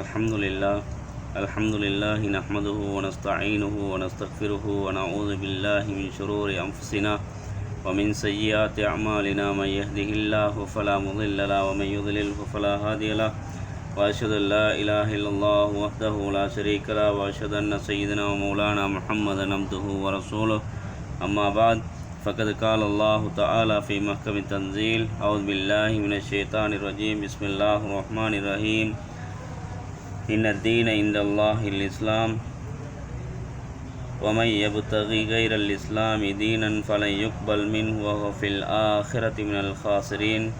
الحمد لله الحمد لله نحمده ونستعينه ونستغفره ونعوذ بالله من شرور أنفسنا ومن سيئات أعمالنا. من يهده الله فلا مضل له ومن يضلله فلا هادي له. وأشهد أن لا إله إلا الله وحده لا شريك له. وأشهد أن سيدنا ومولانا محمدا عبده ورسوله. أما بعد فقد قال الله تعالى في محكم التنزيل أعوذ بالله من الشيطان الرجيم. بسم الله الرحمن الرحيم. إن الدين عند الله الإسلام ومن يبتغي غير الإسلام دينا فلن يقبل منه وهو في الآخرة من الخاسرين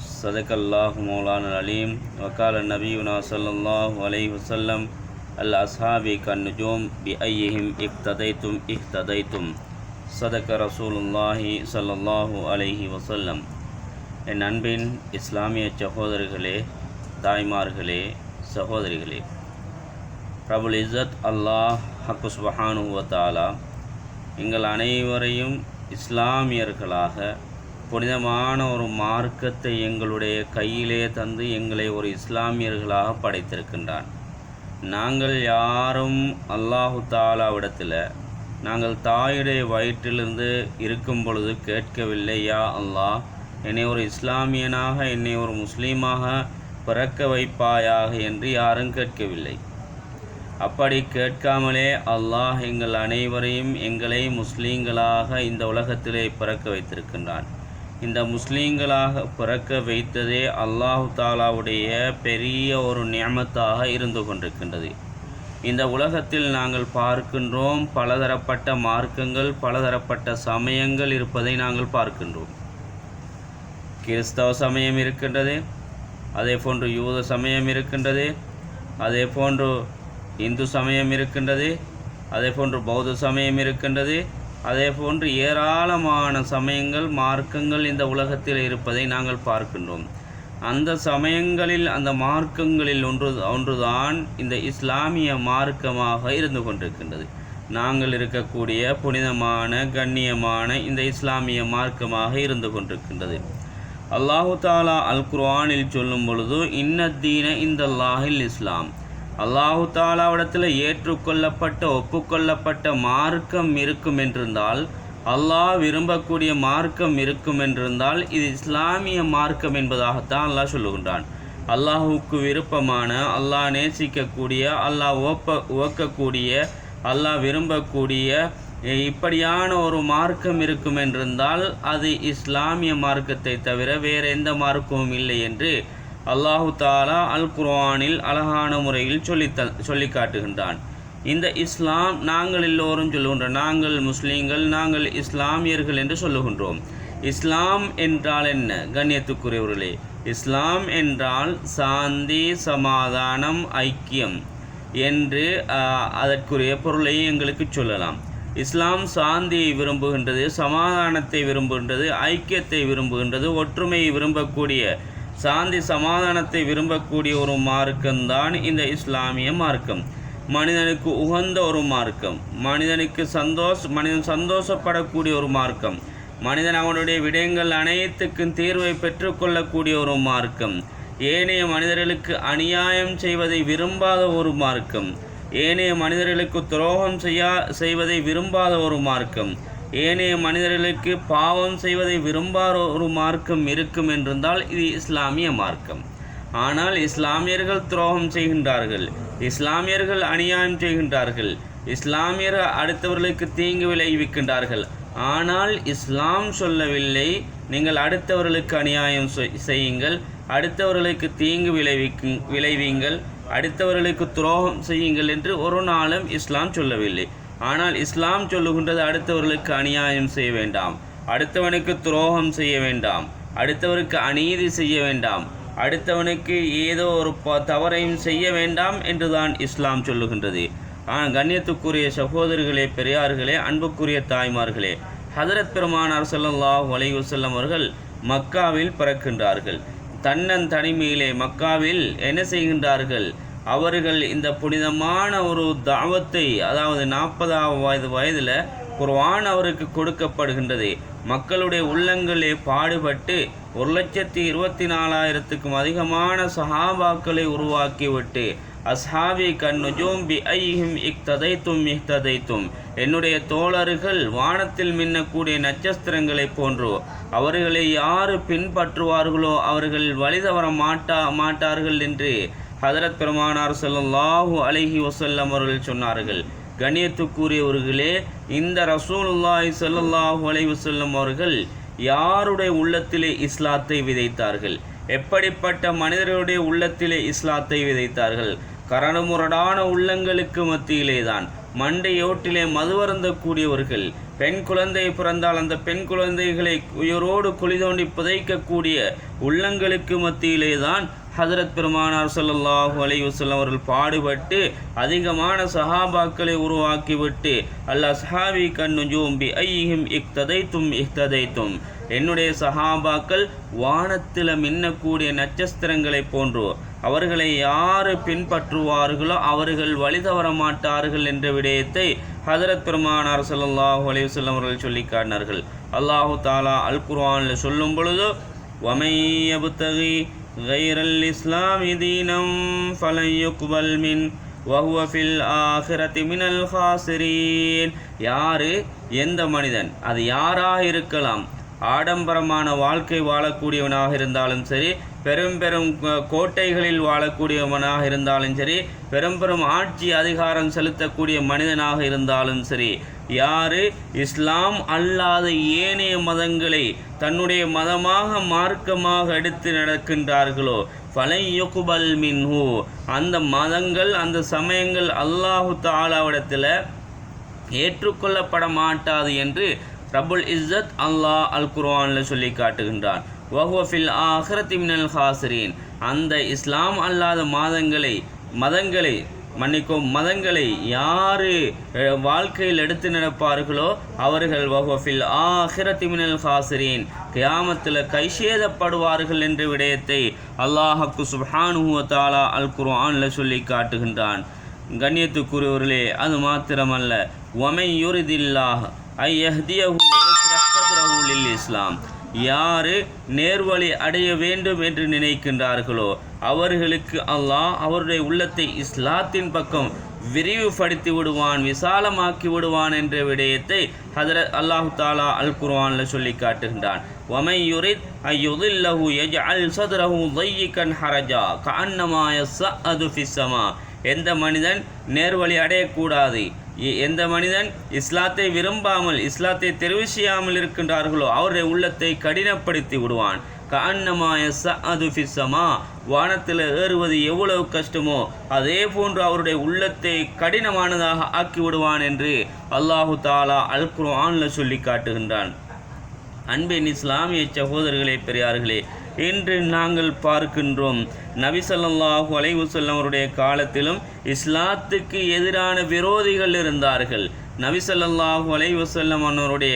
صدق الله مولانا العليم وقال نبينا صلى الله عليه وسلم الأصحاب كالنجوم بأيهم اقتديتم اقتديتم صدق رسول الله صلى الله عليه وسلم என் அன்பின் இஸ்லாமிய சகோதரர்களே தாய்மார்களே சகோதரிகளே பிரபுல் இசத் அல்லாஹ் ஹக்கு சுபஹானுவத்தாலா எங்கள் அனைவரையும் இஸ்லாமியர்களாக புனிதமான ஒரு மார்க்கத்தை எங்களுடைய கையிலே தந்து எங்களை ஒரு இஸ்லாமியர்களாக படைத்திருக்கின்றான். நாங்கள் யாரும் அல்லாஹு தாலாவிடத்தில் நாங்கள் தாயுடைய வயிற்றிலிருந்து இருக்கும் பொழுது கேட்கவில்லை யா அல்லாஹ் என்னை ஒரு இஸ்லாமியனாக என்னை ஒரு முஸ்லீமாக பிறக்க வைப்பாயாக என்று யாரும் கேட்கவில்லை. அப்படி கேட்காமலே அல்லாஹ் எங்கள் அனைவரையும் எங்களை முஸ்லீம்களாக இந்த உலகத்திலே பிறக்க வைத்திருக்கின்றான். இந்த முஸ்லீம்களாக பிறக்க வைத்ததே அல்லாஹு தாலாவுடைய பெரிய ஒரு நியமத்தாக இருந்து கொண்டிருக்கின்றது. இந்த உலகத்தில் நாங்கள் பார்க்கின்றோம் பலதரப்பட்ட மார்க்கங்கள் பலதரப்பட்ட சமயங்கள் இருப்பதை நாங்கள் பார்க்கின்றோம். கிறிஸ்தவ சமயம் இருக்கின்றது அதே போன்று யூத சமயம் இருக்கின்றது அதே போன்று இந்து சமயம் இருக்கின்றது அதே போன்று பௌத்த சமயம் இருக்கின்றது அதே போன்று ஏராளமான சமயங்கள் மார்க்கங்கள் இந்த உலகத்தில் இருப்பதை நாங்கள் பார்க்கின்றோம். அந்த சமயங்களில் அந்த மார்க்கங்களில் ஒன்று ஒன்றுதான் இந்த இஸ்லாமிய மார்க்கமாக இருந்து கொண்டிருக்கின்றது. நாங்கள் இருக்கக்கூடிய புனிதமான கண்ணியமான இந்த இஸ்லாமிய மார்க்கமாக இருந்து கொண்டிருக்கின்றது. அல்லாஹு தாலா அல் குர்ஆனில் சொல்லும் பொழுது இன்னத்தீன இந்த அல்லாஹில் இஸ்லாம். அல்லாஹு தாலாவிடத்தில் ஏற்றுக்கொள்ளப்பட்ட ஒப்புக்கொள்ளப்பட்ட மார்க்கம் இருக்கும் என்றிருந்தால் அல்லாஹ் விரும்பக்கூடிய மார்க்கம் இருக்கும் என்றிருந்தால் இது இஸ்லாமிய மார்க்கம் என்பதாகத்தான் அல்லாஹ் சொல்லுகின்றான். அல்லாஹுக்கு விருப்பமான அல்லாஹ் நேசிக்கக்கூடிய அல்லாஹ் ஓப்ப ஓக்கக்கூடிய அல்லாஹ் விரும்பக்கூடிய இப்படியான ஒரு மார்க்கம் இருக்கும் என்றிருந்தால் அது இஸ்லாமிய மார்க்கத்தை தவிர வேறு எந்த மார்க்கமும் இல்லை என்று அல்லாஹு தாலா அல் குர்ஆனில் அழகான முறையில் சொல்லி த சொல்லி காட்டுகின்றான். இந்த இஸ்லாம் நாங்கள் எல்லோரும் சொல்லுகின்றோம் நாங்கள் முஸ்லீம்கள் நாங்கள் இஸ்லாமியர்கள் என்று சொல்லுகின்றோம். இஸ்லாம் என்றால் என்ன? கண்ணியத்துக்குரியவர்களே இஸ்லாம் என்றால் சாந்தி சமாதானம் ஐக்கியம் என்று அதற்குரிய பொருளை எங்களுக்கு சொல்லலாம். இஸ்லாம் சாந்தியை விரும்புகின்றது சமாதானத்தை விரும்புகின்றது ஐக்கியத்தை விரும்புகின்றது ஒற்றுமையை விரும்பக்கூடிய சாந்தி சமாதானத்தை விரும்பக்கூடிய ஒரு மார்க்கம்தான் இந்த இஸ்லாமிய மார்க்கம். மனிதனுக்கு உகந்த ஒரு மார்க்கம். மனிதனுக்கு சந்தோஷ மனிதன் சந்தோஷப்படக்கூடிய ஒரு மார்க்கம். மனிதன் அவனுடைய விடயங்கள் அனைத்துக்கும் தீர்வை பெற்றுக்கொள்ளக்கூடிய ஒரு மார்க்கம். ஏனைய மனிதர்களுக்கு அநியாயம் செய்வதை விரும்பாத ஒரு மார்க்கம். ஏனைய மனிதர்களுக்கு துரோகம் செய்யா செய்வதை விரும்பாத ஒரு மார்க்கம். ஏனைய மனிதர்களுக்கு பாவம் செய்வதை விரும்பாத ஒரு மார்க்கம் இருக்கும் என்றிருந்தால் இது இஸ்லாமிய மார்க்கம். ஆனால் இஸ்லாமியர்கள் துரோகம் செய்கின்றார்கள். இஸ்லாமியர்கள் அநியாயம் செய்கின்றார்கள். இஸ்லாமியர் அடுத்தவர்களுக்கு தீங்கு விளைவிக்கின்றார்கள். ஆனால் இஸ்லாம் சொல்லவில்லை. நீங்கள் அடுத்தவர்களுக்கு அநியாயம் செய்யுங்கள். அடுத்தவர்களுக்கு தீங்கு விளைவிக்கு விளைவிங்கள். அடுத்தவர்களுக்கு துரோகம் செய்யுங்கள் என்று ஒரு நாளும் இஸ்லாம் சொல்லவில்லை. ஆனால் இஸ்லாம் சொல்லுகின்றது அடுத்தவர்களுக்கு அநியாயம் செய்ய வேண்டாம். அடுத்தவனுக்கு துரோகம் செய்ய வேண்டாம். அடுத்தவருக்கு அநீதி செய்ய வேண்டாம். அடுத்தவனுக்கு ஏதோ ஒரு ப தவறையும் செய்ய வேண்டாம் என்றுதான் இஸ்லாம் சொல்லுகின்றது. ஆனால் கண்ணியத்துக்குரிய சகோதரர்களே பெரியார்களே அன்புக்குரிய தாய்மார்களே ஹதரத் பெருமானார் ஸல்லல்லாஹு வலையுசல்லம் அவர்கள் மக்காவில் பிறக்கின்றார்கள். தன்னன் தனிமையிலே மக்காவில் என்ன செய்கின்றார்கள்? அவர்கள் இந்த புனிதமான ஒரு தாவத்தை அதாவது நாற்பதாவது வயது வயதில் குர்வான் அவருக்கு கொடுக்கப்படுகின்றது. மக்களுடைய உள்ளங்களே பாடுபட்டு ஒரு லட்சத்தி இருபத்தி நாலாயிரத்துக்கும் அதிகமான சஹாபாக்களை உருவாக்கிவிட்டு அஸ்ஹாபி கண்ணுஜூம் பி ஐஹிம் இக்ததைத்தும் இஹ்ததைத்தும். என்னுடைய தோழர்கள் வானத்தில் மின்னக்கூடிய நட்சத்திரங்களைப் போன்றோ அவர்களை யாரு பின்பற்றுவார்களோ அவர்கள் வழிதவர மாட்டா மாட்டார்கள் என்று ஹதரத் பெருமானார் சொல்லாஹூ அலஹி வசல்லம் அவர்கள் சொன்னார்கள். கண்ணியத்துக்குரியவர்களே இந்த ரசூலுல்லாஹி ஸல்லல்லாஹு அலஹி வசல்லம் அவர்கள் யாருடைய உள்ளத்திலே இஸ்லாத்தை விதைத்தார்கள்? எப்படிப்பட்ட மனிதர்களுடைய உள்ளத்திலே இஸ்லாத்தை விதைத்தார்கள்? கரணமுரடான உள்ளங்களுக்கு மத்தியிலேதான். மண்டையோட்டிலே மதுவருந்தக்கூடியவர்கள் பெண் குழந்தை பிறந்தால் அந்த பெண் குழந்தைகளை உயிரோடு குழி தோண்டி புதைக்கக்கூடிய உள்ளங்களுக்கு மத்தியிலேதான் ஹசரத் பெருமானார் சல்லாஹூ அலைஹி வஸல்லம் அவர்கள் பாடுபட்டு அதிகமான சஹாபாக்களை உருவாக்கிவிட்டு அல்லாஹ் சஹாபி கண்ணு ஜூம்பி ஐயும் இக்ததைத்தும் இக்ததைத்தும் என்னுடைய சஹாபாக்கள் வானத்தில் மின்னக்கூடிய நட்சத்திரங்களைப் போன்றோ அவர்களை யார் பின்பற்றுவார்களோ அவர்கள் வழி தவற மாட்டார்கள் என்ற விடயத்தை ஹதரத் பெருமானார் அரசு அலைஹி வஸல்லம் அவர்கள் சொல்லி காட்டினார்கள். அல்லாஹு தாலா அல் குர்வானில் சொல்லும் பொழுது ومن يبتغي غير الإسلام دينا فلن يقبل منه وهو في الآخرة من الخاسرين யாரு எந்த மனிதன் அது யாராக இருக்கலாம் ஆடம்பரமான வாழ்க்கை வாழக்கூடியவனாக இருந்தாலும் சரி பெரும் பெரும் கோ- கோட்டைகளில் வாழக்கூடியவனாக இருந்தாலும் சரி பெரும் பெரும் ஆட்சி அதிகாரம் செலுத்தக்கூடிய மனிதனாக இருந்தாலும் சரி யாரு? இஸ்லாம் அல்லாத ஏனைய மதங்களை தன்னுடைய மதமாக மார்க்கமாக எடுத்து நடக்கின்றார்களோ? ஃபலை யுகுபல் மின்ஹூ. அந்த மதங்கள் அந்த சமயங்கள் அல்லாஹு தாலாவிடத்தில் ஏற்றுக்கொள்ளப்பட மாட்டாது என்று ரபுல் இஸ்ஸத் அல்லாஹ் அல் குர்வானில் சொல்லி காட்டுகின்றான். வஹுவ ஆஹ்ரத் ஆஹிரத்தி மினல் ஹாசிரீன். அந்த இஸ்லாம் அல்லாத மாதங்களை மதங்களை மன்னிக்கும் மதங்களை யாரு வாழ்க்கையில் எடுத்து நடப்பார்களோ அவர்கள் வஹுவஃபில் ஆஹிரத்தி மினல் ஹாசிரீன். கியாமத்தில் கைசேதப்படுவார்கள் என்ற விடயத்தை அல்லாஹக்கு சுஹானுவத்தாலா அல் குர்ஆனில் சொல்லி காட்டுகின்றான். கண்ணியத்துக்குரியவர்களே அது மாத்திரமல்ல. ஒமை யுரிதில்லாஹ் ஐ யஹ்தியஹு இஸ்லாம். யாரு நேர்வழி அடைய வேண்டும் என்று நினைக்கின்றார்களோ அவர்களுக்கு அல்லாஹ் அவருடைய உள்ளத்தை இஸ்லாத்தின் பக்கம் விரிவுபடுத்தி விடுவான் விசாலமாக்கி விடுவான் என்ற விடயத்தை ஹதரத் அல்லாஹு தாலா அல் குர்வானில் சொல்லி காட்டுகின்றான். ஒமை யுரித் ஐயுதில்லஹு எஜ் அல் சதுரஹு கண் ஹரஜா கண்ணமாய ச அது ஃபிஸ்ஸமா எந்த மனிதன் நேர்வழி அடையக்கூடாது. எந்த மனிதன் இஸ்லாத்தை விரும்பாமல் இஸ்லாத்தை தெரிவு செய்யாமல் இருக்கின்றார்களோ அவருடைய உள்ளத்தை கடினப்படுத்தி விடுவான். கண்ணமாய அது ஃபிஸ்ஸமா வானத்தில் ஏறுவது எவ்வளவு கஷ்டமோ அதே போன்று அவருடைய உள்ளத்தை கடினமானதாக ஆக்கி விடுவான் என்று அல்லாஹு தாலா அல் குர்ஆனில் சொல்லி காட்டுகின்றான். அன்பின் இஸ்லாமிய சகோதரர்களே பெரியார்களே இன்று நாங்கள் பார்க்கின்றோம். நபிசல்லாஹு அலைவுசல்லம் அவருடைய காலத்திலும் இஸ்லாத்துக்கு எதிரான விரோதிகள் இருந்தார்கள். நபிசல்லாஹு அலைவசல்லம் அவருடைய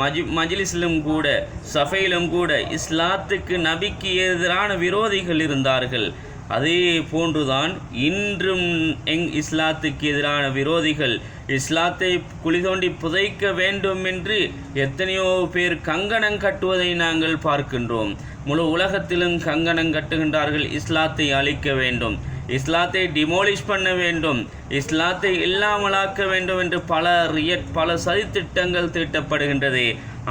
மஜி மஜ்லிஸிலும் கூட சஃபையிலும் கூட இஸ்லாத்துக்கு நபிக்கு எதிரான விரோதிகள் இருந்தார்கள். அதே போன்றுதான் இன்றும் எங் இஸ்லாத்துக்கு எதிரான விரோதிகள் இஸ்லாத்தை குழி தோண்டி புதைக்க வேண்டும் என்று எத்தனையோ பேர் கங்கணம் கட்டுவதை நாங்கள் பார்க்கின்றோம். முழு உலகத்திலும் கங்கணம் கட்டுகின்றார்கள். இஸ்லாத்தை அழிக்க வேண்டும். இஸ்லாத்தை டிமோலிஷ் பண்ண வேண்டும். இஸ்லாத்தை இல்லாமலாக்க வேண்டும் என்று பல ரியட் பல சதித்திட்டங்கள் தீட்டப்படுகின்றது.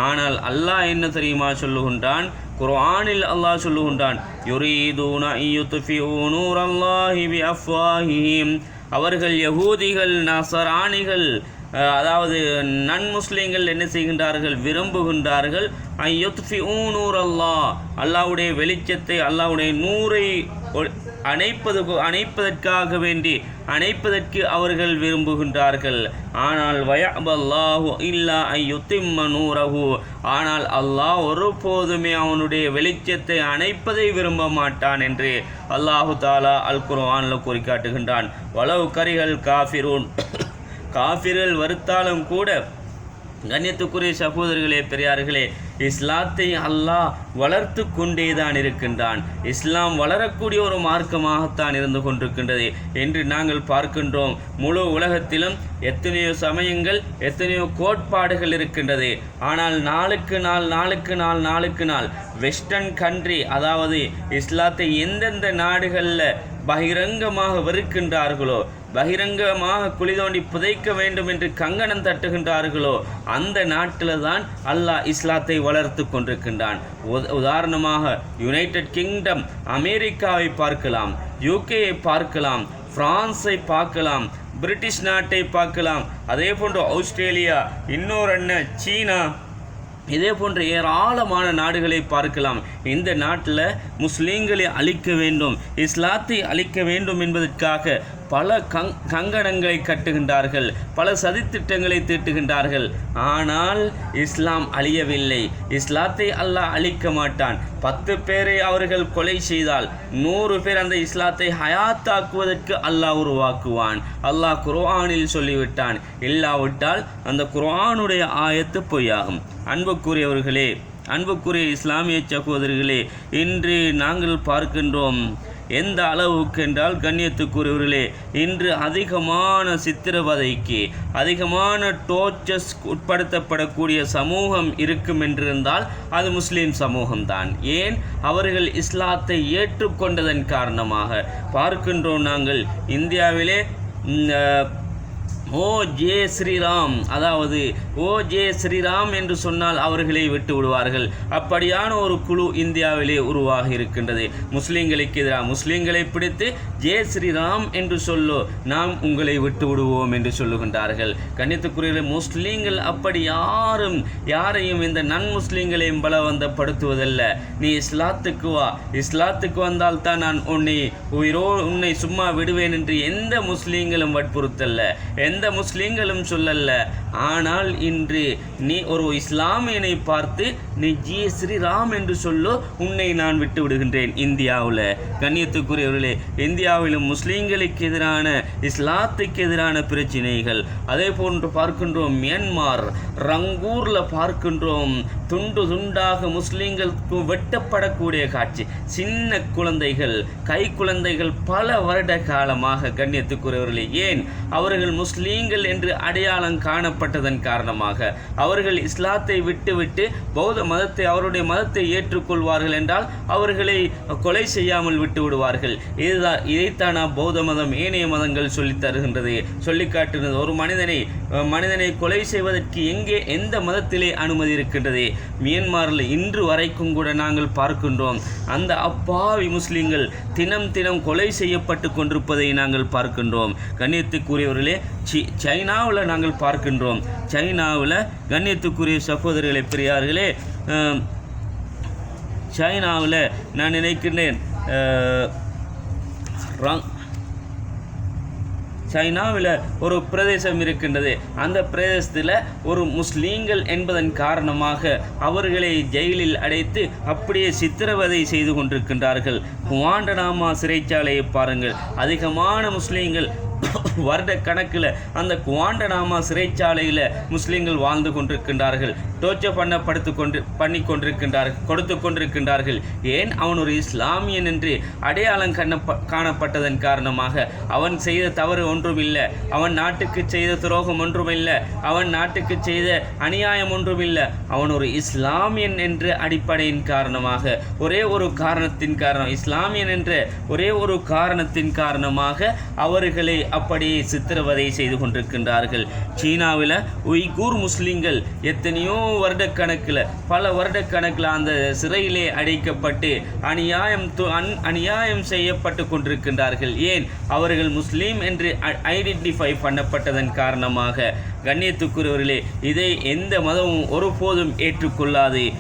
ஆனால் அல்லாஹ் என்ன தெரியுமா சொல்லுகின்றான்? குர்ஆனில் அல்லாஹ் சொல்லுகின்றான் யுரீதூன ஐயுத்ஃபிஊ நூரல்லாஹி பிஅஃவாஹிஹிம் அவர்கள் யகூதிகள் நசராணிகள் அதாவது நன் முஸ்லீம்கள் என்ன செய்கின்றார்கள்? விரும்புகின்றார்கள். ஐயுத்ஃபி நூர் அல்லாஹ் அல்லாவுடைய வெளிச்சத்தை அல்லாவுடைய நூரை அணைப்பது அணைப்பதற்காக வேண்டி அணைப்பதற்கு அவர்கள் விரும்புகின்றார்கள். ஆனால் வயபல்லாஹு இல்லா ஐயுத்திம்ம நூரகு ஆனால் அல்லாஹ் ஒருபோதுமே அவனுடைய வெளிச்சத்தை அணைப்பதை விரும்ப மாட்டான் என்று அல்லாஹு தாலா அல் குர்ஆனில் கூறி காட்டுகின்றான் கரிகள் காஃபிரூன் காபிரல் வருத்தாலும் கூட கண்ணியத்துக்குரிய சகோதரர்களே பெரியார்களே இஸ்லாத்தை அல்லாஹ் வளர்த்து கொண்டே தான் இருக்கின்றான். இஸ்லாம் வளரக்கூடிய ஒரு மார்க்கமாகத்தான் இருந்து கொண்டிருக்கின்றது என்று நாங்கள் பார்க்கின்றோம். முழு உலகத்திலும் எத்தனையோ சமயங்கள் எத்தனையோ கோட்பாடுகள் இருக்கின்றது. ஆனால் நாளுக்கு நாள் நாளுக்கு நாள் நாளுக்கு நாள் வெஸ்டர்ன் கண்ட்ரி அதாவது இஸ்லாத்தை எந்தெந்த நாடுகளில் பகிரங்கமாக வெறுக்கின்றார்களோ? பகிரங்கமாக குழி தோண்டி புதைக்க வேண்டும் என்று கங்கணம் தட்டுகின்றார்களோ? அந்த நாட்டில் தான் அல்லாஹ் இஸ்லாத்தை வளர்த்து கொண்டிருக்கின்றான். உத- உதாரணமாக யுனைடெட் கிங்டம் அமெரிக்காவை பார்க்கலாம் யூகேயை பார்க்கலாம் பிரான்ஸை பார்க்கலாம் பிரிட்டிஷ் நாட்டை பார்க்கலாம். அதே போன்று ஆஸ்திரேலியா இன்னொரு அண்ணன் சீனா இதே போன்ற ஏராளமான நாடுகளை பார்க்கலாம். இந்த நாட்டில் முஸ்லீம்களை அழிக்க வேண்டும் இஸ்லாத்தை அழிக்க வேண்டும் என்பதற்காக பல கங் கங்கணங்களை கட்டுகின்றார்கள் பல சதித்திட்டங்களை தீட்டுகின்றார்கள். ஆனால் இஸ்லாம் அழியவில்லை. இஸ்லாத்தை அல்லாஹ் அழிக்க மாட்டான். பத்து பேரை அவர்கள் கொலை செய்தால் நூறு பேர் அந்த இஸ்லாத்தை ஹயாத்தாக்குவதற்கு அல்லாஹ் உருவாக்குவான். அல்லாஹ் குர்ஆனில் சொல்லிவிட்டான் இல்லாவிட்டால் அந்த குர்ஆனுடைய ஆயத்து பொய்யாகும். அன்புக்குரியவர்களே அன்புக்குரிய இஸ்லாமிய சகோதரிகளே இன்று நாங்கள் பார்க்கின்றோம் எந்த அளவுக்கு என்றால் கண்ணியத்துக்குரியவர்களே இன்று அதிகமான சித்திரவதைக்கு அதிகமான டோர்ச்சஸ் உட்படுத்தப்படக்கூடிய சமூகம் இருக்கும் என்றிருந்தால் அது முஸ்லீம் சமூகம்தான். ஏன்? அவர்கள் இஸ்லாத்தை ஏற்றுக்கொண்டதன் காரணமாக. பார்க்கின்றோம் நாங்கள் இந்தியாவிலே ஓ ஜே ஸ்ரீராம். அதாவது ஓ ஜே ஸ்ரீராம் என்று சொன்னால் அவர்களை விட்டு விடுவார்கள். அப்படியான ஒரு குழு இந்தியாவிலே உருவாகி இருக்கின்றது. முஸ்லீம்களுக்கு எதிராக முஸ்லீம்களை பிடித்து ஜே ஸ்ரீராம் என்று சொல்லோ நாம் உங்களை விட்டு விடுவோம் என்று சொல்லுகின்றார்கள். கண்ணியத்துக்குரிய முஸ்லீம்கள் அப்படி யாரும் யாரையும் இந்த நன் முஸ்லீம்களையும் பலவந்தப்படுத்துவதல்ல. நீ இஸ்லாத்துக்கு வா. இஸ்லாத்துக்கு வந்தால் தான் நான் உன்னை உயிரோ உன்னை சும்மா விடுவேன் என்று எந்த முஸ்லீம்களும் வற்புறுத்தல்ல. எந்த முஸ்லீம்களும் சொல்லல்ல ஆனால் இன்று நீ ஒரு இஸ்லாமியனை பார்த்து நீ ஜி ஸ்ரீராம் என்று சொல்லோ உன்னை நான் விட்டு விடுகின்றேன் இந்தியாவில். கண்ணியத்துக்குரியவர்களே இந்தியாவிலும் முஸ்லீம்களுக்கு எதிரான இஸ்லாத்துக்கு எதிரான பிரச்சினைகள். அதே போன்று பார்க்கின்றோம் மியான்மார். ரங்கூரில் பார்க்கின்றோம் துண்டு துண்டாக முஸ்லீம்களுக்கு வெட்டப்படக்கூடிய காட்சி. சின்ன குழந்தைகள் கை குழந்தைகள் பல வருட காலமாக கண்ணியத்துக்குரியவர்களே ஏன்? அவர்கள் முஸ்லீம்கள் என்று அடையாளம் காண ஏற்பட்டதன் காரணமாக அவர்கள் இஸ்லாத்தை விட்டுவிட்டு பௌத்த மதத்தை அவருடைய மதத்தை ஏற்றுக்கொள்வார்கள் என்றால் அவர்களை கொலை செய்யாமல் விட்டு விடுவார்கள். இதுதான் இதைத்தான் பௌத்த மதம் ஏனைய மதங்கள் சொல்லித் தருகின்றது. சொல்லி காட்டுகிறது ஒரு மனிதனை மனிதனை கொலை செய்வதற்கு எங்கே எந்த மதத்திலே அனுமதி இருக்கின்றது? மியன்மாரில் இன்று வரைக்கும் கூட நாங்கள் பார்க்கின்றோம். அந்த அப்பாவி முஸ்லிம்கள் தினம் தினம் கொலை செய்யப்பட்டு கொண்டிருப்பதை நாங்கள் பார்க்கின்றோம். கண்ணியத்துக்குரியவர்களே சீ சைனாவில் நாங்கள் பார்க்கின்றோம். சைனாவில் கண்ணியத்துக்குரிய சகோதரிகளை பெரியார்களே சைனாவில் நான் நினைக்கின்றேன் சைனாவில் ஒரு பிரதேசம் இருக்கின்றது. அந்த பிரதேசத்தில் ஒரு முஸ்லீம்கள் என்பதன் காரணமாக அவர்களை ஜெயிலில் அடைத்து அப்படியே சித்திரவதை செய்து கொண்டிருக்கின்றார்கள். குவாண்டனாமா சிறைச்சாலையை பாருங்கள். அதிகமான முஸ்லீம்கள் வருட கணக்கில் அந்த குவாண்டனாமா சிறைச்சாலையில் முஸ்லீம்கள் வாழ்ந்து கொண்டிருக்கின்றார்கள். டோர்ச்சர் பண்ணப்படுத்து கொண்டு பண்ணி கொண்டிருக்கின்றார்கள் கொடுத்து கொண்டிருக்கின்றார்கள். ஏன்? அவன் ஒரு இஸ்லாமியன் என்று அடையாளம் கண்ண காணப்பட்டதன் காரணமாக. அவன் செய்த தவறு ஒன்றும் இல்லை அவன் நாட்டுக்கு செய்த துரோகம் ஒன்றும் இல்லை அவன் நாட்டுக்கு செய்த அநியாயம் ஒன்றும் இல்லை அவன் ஒரு இஸ்லாமியன் என்ற அடிப்படையின் காரணமாக. ஒரே ஒரு காரணத்தின் காரணம் இஸ்லாமியன் என்ற ஒரே ஒரு காரணத்தின் காரணமாக அவர்களை அப்படியே சித்திரவதை செய்து கொண்டிருக்கின்றார்கள். சீனாவில் உய்கூர் முஸ்லீம்கள் எத்தனையோ வருடக்கணக்கில் பல வருடக்கணக்கில் அந்த சிறையிலே அடைக்கப்பட்டு அநியாயம் து- அன் அநியாயம் செய்யப்பட்டு கொண்டிருக்கின்றார்கள். ஏன்? அவர்கள் முஸ்லீம் என்று ஐடென்டிஃபை பண்ணப்பட்டதன் காரணமாக. கண்ணியத்துக்குரியவர்களே இதை எந்த மதமும் ஒருபோதும் ஏற்றுக்கொள்ளாது.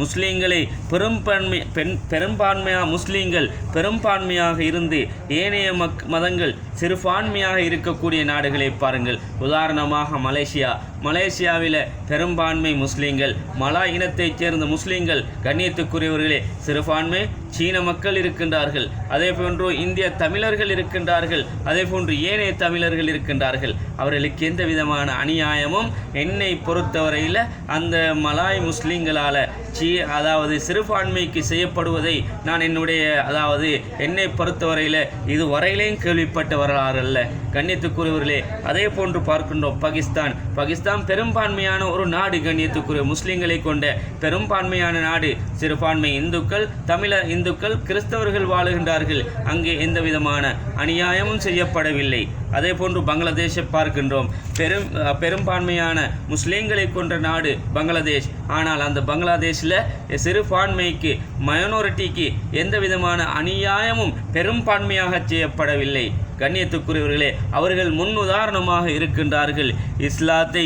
முஸ்லீம்களை பெரும்பான்மை பெண் பெரும்பான்மையாக முஸ்லீம்கள் பெரும்பான்மையாக இருந்து ஏனைய மக் மதங்கள் சிறுபான்மையாக இருக்கக்கூடிய நாடுகளை பாருங்கள். உதாரணமாக மலேசியா. மலேசியாவில் பெரும்பான்மை முஸ்லீம்கள் மலா இனத்தைச் சேர்ந்த முஸ்லீம்கள் கண்ணியத்துக்குரியவர்களே சிறுபான்மை சீன மக்கள் இருக்கின்றார்கள். அதே போன்று இந்திய தமிழர்கள் இருக்கின்றார்கள். அதே போன்று ஏனைய தமிழர்கள் இருக்கின்றார்கள். அவர்களுக்கு எந்த விதமான அநியாயமும் என்னை பொறுத்தவரையில் அந்த மலாய் முஸ்லீம்களால் சீ அதாவது சிறுபான்மைக்கு செய்யப்படுவதை நான் என்னுடைய அதாவது என்னை பொறுத்தவரையில் இது வரையிலேயும் கேள்விப்பட்டவர் வரலாறு அல்ல கண்ணியத்துக்குரியவர்களே அதே போன்று பார்க்கின்றோம் பாகிஸ்தான். பாகிஸ்தான் பெரும்பான்மையான ஒரு நாடு கண்ணியத்துக்குரிய முஸ்லீம்களை கொண்ட பெரும்பான்மையான நாடு. சிறுபான்மை இந்துக்கள் தமிழர் இந்துக்கள் கிறிஸ்தவர்கள் வாழுகின்றார்கள். அங்கே எந்த விதமான அநியாயமும் செய்யப்படவில்லை. அதே போன்று பங்களாதேஷை பார்க்கின்றோம். பெரும் பெரும்பான்மையான முஸ்லீம்களை கொண்ட நாடு பங்களாதேஷ். ஆனால் அந்த பங்களாதேஷில் சிறுபான்மைக்கு மைனாரிட்டிக்கு எந்த விதமான அநியாயமும் பெரும்பான்மையாக செய்யப்படவில்லை. கண்ணியத்துக்குரியவர்களே அவர்கள் முன் உதாரணமாக இருக்கின்றார்கள். இஸ்லாத்தை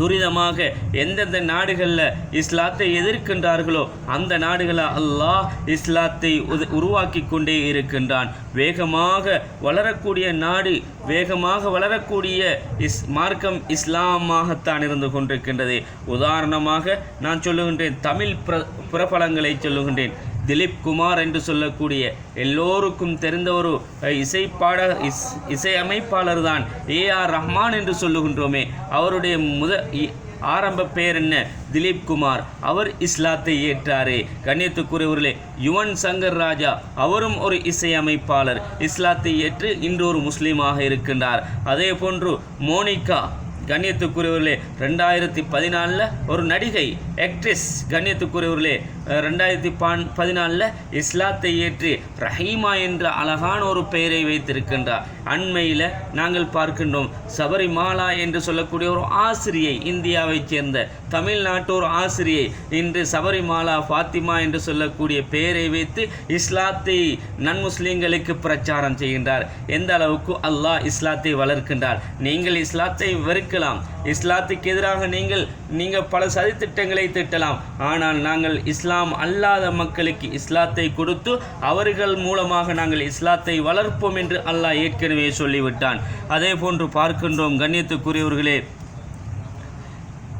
துரிதமாக எந்தெந்த நாடுகளில் இஸ்லாத்தை எதிர்க்கின்றார்களோ அந்த நாடுகளை அல்லாஹ் இஸ்லாத்தை உருவாக்கி கொண்டே இருக்கின்றான். வேகமாக வளரக்கூடிய நாடு வேகமாக வளரக்கூடிய இஸ் மார்க்கம் இஸ்லாமாகத்தான் இருந்து கொண்டிருக்கின்றது. உதாரணமாக நான் சொல்லுகின்றேன் தமிழ் பிர பிரபலங்களை சொல்லுகின்றேன். திலீப் குமார் என்று சொல்லக்கூடிய எல்லோருக்கும் தெரிந்த ஒரு இசைப்பாட இஸ் இசையமைப்பாளர் தான் ஏ ஆர் ரஹ்மான் என்று சொல்லுகின்றோமே. அவருடைய முத இ- ஆரம்ப பெயர் என்ன? திலீப் குமார். அவர் இஸ்லாத்தை ஏற்றாரே. கண்ணியத்துக்குரியவர்களே யுவன் சங்கர் ராஜா அவரும் ஒரு இசையமைப்பாளர். இஸ்லாத்தை ஏற்று இன்று ஒரு முஸ்லீமாக இருக்கின்றார். அதே போன்று மோனிகா கண்ணியத்துக்குரியவர்களே ரெண்டாயிரத்தி பதினாலில் ஒரு நடிகை ஆக்ட்ரஸ் கண்ணியத்துக்குரியவர்களே ரெண்டாயிரத்தி பான் பதினாலில் இஸ்லாத்தை ஏற்றி ரஹீமா என்ற அழகான ஒரு பெயரை வைத்திருக்கின்றார். அண்மையில் நாங்கள் பார்க்கின்றோம் சபரிமாலா என்று சொல்லக்கூடிய ஒரு ஆசிரியை இந்தியாவைச் சேர்ந்த தமிழ்நாட்டு ஒரு ஆசிரியை. இன்று சபரிமாலா ஃபாத்திமா என்று சொல்லக்கூடிய பெயரை வைத்து இஸ்லாத்தை நன்முஸ்லீம்களுக்கு பிரச்சாரம் செய்கின்றார். எந்த அளவுக்கு அல்லாஹ் இஸ்லாத்தை வளர்க்கின்றார்? நீங்கள் இஸ்லாத்தை வெறுக்கலாம் இஸ்லாத்துக்கு எதிராக நீங்கள் நீங்கள் பல சதித்திட்டங்களை திட்டலாம். ஆனால் நாங்கள் இஸ்லாம் அல்லாத மக்களுக்கு இஸ்லாத்தை கொடுத்து அவர்கள் மூலமாக நாங்கள் இஸ்லாத்தை வளர்ப்போம் என்று அல்லாஹ் ஏற்கனவே சொல்லிவிட்டான். அதே போன்று பார்க்கின்றோம் கண்ணியத்துக்குரியவர்களே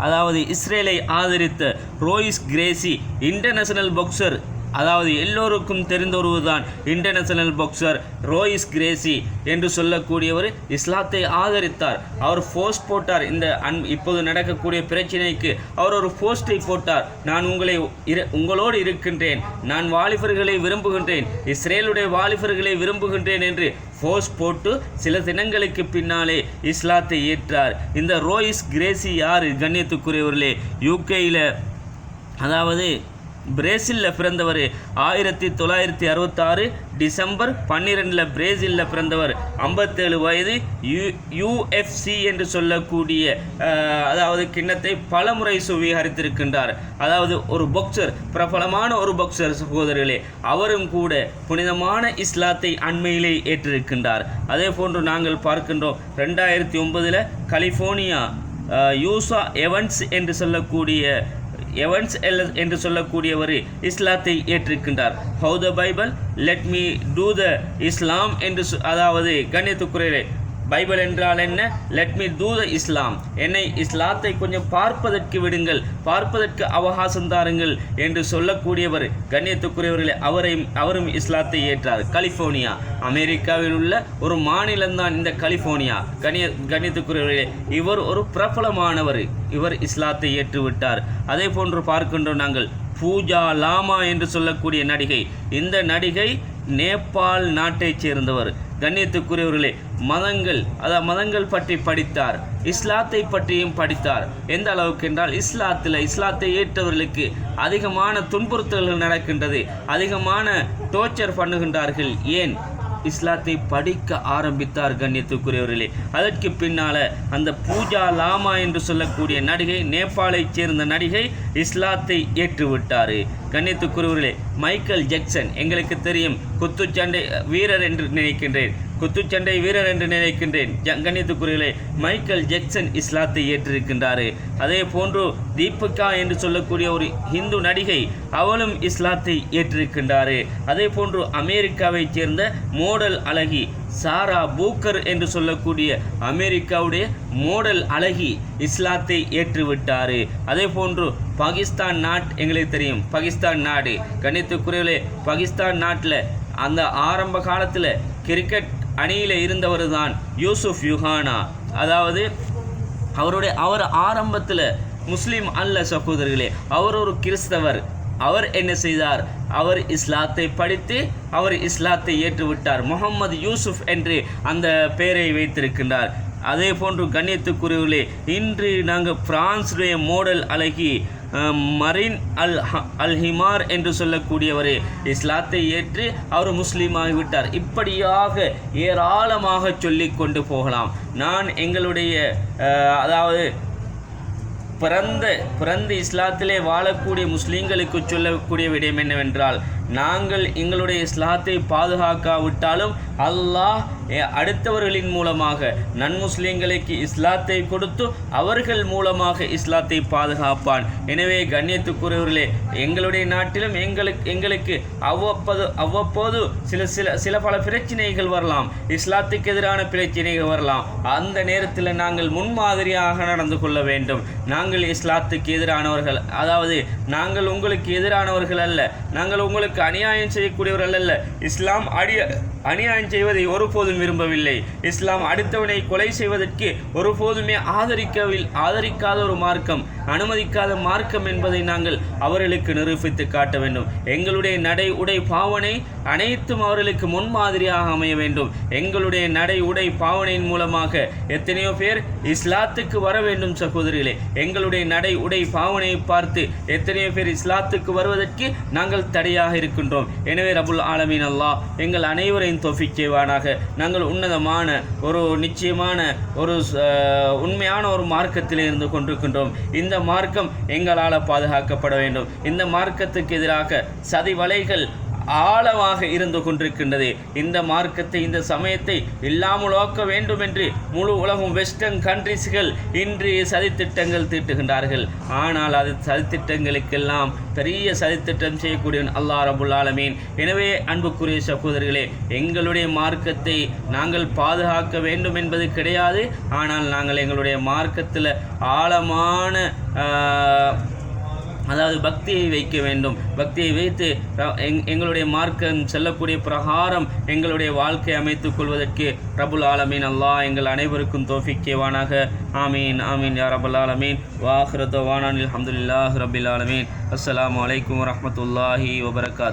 அதாவது இஸ்ரேலை ஆதரித்த ரோயிஸ் கிரேசி இன்டர்நேஷனல் பாக்ஸர் அதாவது எல்லோருக்கும் தெரிந்த ஒருவர்தான் இன்டர்நேஷனல் பாக்ஸர் ரோயிஸ் கிரேசி என்று சொல்லக்கூடியவர் இஸ்லாத்தை ஆதரித்தார். அவர் போஸ்ட் போட்டார். இந்த அன் இப்போது நடக்கக்கூடிய பிரச்சனைக்கு அவர் ஒரு போஸ்டை போட்டார். நான் உங்களை இரு உங்களோடு இருக்கின்றேன். நான் வாலிபர்களை விரும்புகின்றேன். இஸ்ரேலுடைய வாலிபர்களை விரும்புகின்றேன் என்று போஸ்ட் போட்டு சில தினங்களுக்கு பின்னாலே இஸ்லாத்தை ஏற்றார். இந்த ரோயிஸ் கிரேசி யார்? கண்ணியத்துக்குரியவர்களே யூகேயில் அதாவது பிரேசிலில் பிறந்தவர் ஆயிரத்தி தொள்ளாயிரத்தி அறுபத்தாறு டிசம்பர் பன்னிரெண்டில் பிரேசிலில் பிறந்தவர் ஐம்பத்தேழு வயது யு யுஎஃப்சி என்று சொல்லக்கூடிய அதாவது கிண்ணத்தை பல முறை சுவீகரித்திருக்கின்றார். அதாவது ஒரு பொக்சர் பிரபலமான ஒரு பொக்சர் சகோதரர்களே அவரும் கூட புனிதமான இஸ்லாத்தை அண்மையிலே ஏற்றிருக்கின்றார். அதே போன்று நாங்கள் பார்க்கின்றோம் ரெண்டாயிரத்தி ஒன்பதில் கலிஃபோர்னியா யூசா எவன்ஸ் என்று சொல்லக்கூடிய எவன்ஸ் எல் என்று சொல்லக்கூடியவர் இஸ்லாத்தை ஏற்றிருக்கின்றார். How the Bible let me to the Islam என்று அதாவது கண்ணியத்துக்குறையிலே பைபிள் என்றால் என்ன? Let me to the Islam என்னை இஸ்லாத்தை கொஞ்சம் பார்ப்பதற்கு விடுங்கள். பார்ப்பதற்கு அவகாசம் தாருங்கள் என்று சொல்லக்கூடியவர் கண்ணியத்துக்குரியவர்களை அவரையும் அவரும் இஸ்லாத்தை ஏற்றார். கலிஃபோர்னியா அமெரிக்காவில் உள்ள ஒரு மாநிலம்தான் இந்த கலிஃபோர்னியா கண்ணிய கண்ணியத்துக்குரியவர்களே இவர் ஒரு பிரபலமானவர். இவர் இஸ்லாத்தை ஏற்றுவிட்டார். அதே போன்று பார்க்கின்றோம் நாங்கள் பூஜா லாமா என்று சொல்லக்கூடிய நடிகை. இந்த நடிகை நேபாள் நாட்டைச் சேர்ந்தவர். கண்ணியத்துக்குரியவர்களே மதங்கள் அதாவது மதங்கள் பற்றி படித்தார். இஸ்லாத்தை பற்றியும் படித்தார். எந்த அளவுக்கு என்றால் இஸ்லாத்தில் இஸ்லாத்தை ஏற்றவர்களுக்கு அதிகமான துன்புறுத்தல்கள் நடக்கின்றது. அதிகமான டோர்ச்சர் பண்ணுகின்றார்கள். ஏன்? இஸ்லாத்தை படிக்க ஆரம்பித்தார் கண்ணியத்துக்குரியவர்களே. அதற்கு பின்னால அந்த பூஜா லாமா என்று சொல்லக்கூடிய நடிகை நேபாளைச் சேர்ந்த நடிகை இஸ்லாத்தை ஏற்றுவிட்டார். கண்ணியத்துக்குரியவர்களே மைக்கேல் ஜெக்சன் எங்களுக்கு தெரியும் குத்துச்சண்டை வீரர் என்று நினைக்கின்றேன். குத்துச்சண்டை வீரர் என்று நினைக்கின்றேன். கண்ணியத்துக்குரியலே மைக்கேல் ஜெக்சன் இஸ்லாத்தை ஏற்றிருக்கின்றார். அதே போன்று தீபிகா என்று சொல்லக்கூடிய ஒரு ஹிந்து நடிகை அவளும் இஸ்லாத்தை ஏற்றிருக்கின்றார். அதே போன்று அமெரிக்காவைச் சேர்ந்த மோடல் அழகி சாரா பூக்கர் என்று சொல்லக்கூடிய அமெரிக்காவுடைய மோடல் அழகி இஸ்லாத்தை ஏற்றுவிட்டார். அதே போன்று பாகிஸ்தான் நாட் எங்களுக்கு தெரியும் பாகிஸ்தான் நாடு. கணித்துக்குரியவர்களே பாகிஸ்தான் நாட்டில் அந்த ஆரம்ப காலத்தில் கிரிக்கெட் அணியில் இருந்தவர் தான் யூசுப் யுஹானா. அதாவது அவருடைய அவர் ஆரம்பத்தில் முஸ்லீம் அல்ல சகோதரர்களே அவர் ஒரு கிறிஸ்தவர். அவர் என்ன செய்தார்? அவர் இஸ்லாத்தை படித்து அவர் இஸ்லாத்தை ஏற்றுவிட்டார். முகமது யூசுப் என்று அந்த பெயரை வைத்திருக்கின்றார். அதே போன்று கண்ணியத்துக்குரியவர்களே இன்று நாங்கள் பிரான்ஸுடைய மோடல் அழகி மரின் அல் அல்ஹிமார் அல் ஹிமார் என்று சொல்லக்கூடியவர். இஸ்லாத்தை ஏற்று அவர் முஸ்லீமாகிவிட்டார் இப்படியாக ஏராளமாக சொல்லி கொண்டு போகலாம். நான் எங்களுடைய அஹ், அதாவது பிறந்த பிறந்து இஸ்லாத்திலே வாழக்கூடிய முஸ்லீம்களுக்கு சொல்லக்கூடிய விடயம் என்னவென்றால் நாங்கள் எங்களுடைய இஸ்லாத்தை பாதுகாக்காவிட்டாலும் அல்லாஹ் அடுத்தவர்களின் மூலமாக நன்முஸ்லீம்களுக்கு இஸ்லாத்தை கொடுத்து அவர்கள் மூலமாக இஸ்லாத்தை பாதுகாப்பான். எனவே கண்ணியத்துக்குரியவர்களே எங்களுடைய நாட்டிலும் எங்களுக்கு எங்களுக்கு அவ்வப்போது அவ்வப்போது சில சில சில பல பிரச்சனைகள் வரலாம். இஸ்லாத்துக்கு எதிரான பிரச்சனைகள் வரலாம். அந்த நேரத்தில் நாங்கள் முன்மாதிரியாக நடந்து கொள்ள வேண்டும். நாங்கள் இஸ்லாத்துக்கு எதிரானவர்கள் அதாவது நாங்கள் உங்களுக்கு எதிரானவர்கள் அல்ல. நாங்கள் உங்களுக்கு அநியாயம் செய்யக்கூடியவர்கள் அல்ல. இஸ்லாம் அடி அநியாயம் செய்வதை ஒருபோதும் விரும்பவில்லை. இஸ்லாம் அடுத்தவனை கொலை செய்வதற்கு ஒருபோதுமே ஆதரிக்கவில் ஆதரிக்காத ஒரு மார்க்கம் அனுமதிக்காத மார்க்கம் என்பதை நாங்கள் அவர்களுக்கு நிரூபித்து காட்ட வேண்டும். எங்களுடைய நடை உடை பாவனை அனைத்தும் அவர்களுக்கு முன்மாதிரியாக அமைய வேண்டும். எங்களுடைய நடை உடை பாவனையின் மூலமாக எத்தனையோ பேர் இஸ்லாத்துக்கு வர வேண்டும் சகோதரிகளே. எங்களுடைய நடை உடை பாவனையை பார்த்து எத்தனையோ பேர் இஸ்லாத்துக்கு வருவதற்கு நாங்கள் தடையாக இருக்கின்றோம். எனவே ரபுல் ஆலமீன் அல்லாஹ் எங்கள் அனைவரையும் தொஃபிக் செய்வானாக. நாங்கள் உன்னதமான ஒரு நிச்சயமான ஒரு அஹ், உண்மையான ஒரு மார்க்கத்தில் இருந்து கொண்டிருக்கின்றோம். இந்த மார்க்கம் எங்களால் பாதுகாக்கப்பட வேண்டும். இந்த மார்க்கத்துக்கு எதிராக சதி வலைகள் ஆழமாக இருந்து கொண்டிருக்கின்றது. இந்த மார்க்கத்தை இந்த சமயத்தை இல்லாமல் ஓக்க வேண்டும் என்று முழு உலகம் வெஸ்டர்ன் கண்ட்ரிஸ்கள் இன்று சதித்திட்டங்கள் தீட்டுகின்றார்கள். ஆனால் அது சதித்திட்டங்களுக்கெல்லாம் பெரிய சதித்திட்டம் செய்யக்கூடியவன் அல்லாஹ் ரபுல் ஆலமீன். எனவே அன்புக்குரிய சகோதரர்களே எங்களுடைய மார்க்கத்தை நாங்கள் பாதுகாக்க வேண்டும் என்பது கிடையாது. ஆனால் நாங்கள் எங்களுடைய மார்க்கத்தில் ஆழமான அதாவது பக்தியை வைக்க வேண்டும். பக்தியை வைத்து ர- எங்- எங்களுடைய மார்க்கம் செல்லக்கூடிய பிரகாரம் எங்களுடைய வாழ்க்கை அமைத்துக் கொள்வதற்கு ரபுல் ஆலமீன். அல்லாஹ் எங்கள் அனைவருக்கும் தோஃபிக்கேவானாக ஆமீன் ஆமீன் யா ரபுல் ஆலமீன். வாஹ்ரதோ வானான் அல்ஹம்துலில்லாஹ் ரபில் ஆலமீன். அஸ்லாம் அலைக்கும் வரமத்துல்லாஹி வபரகாத்.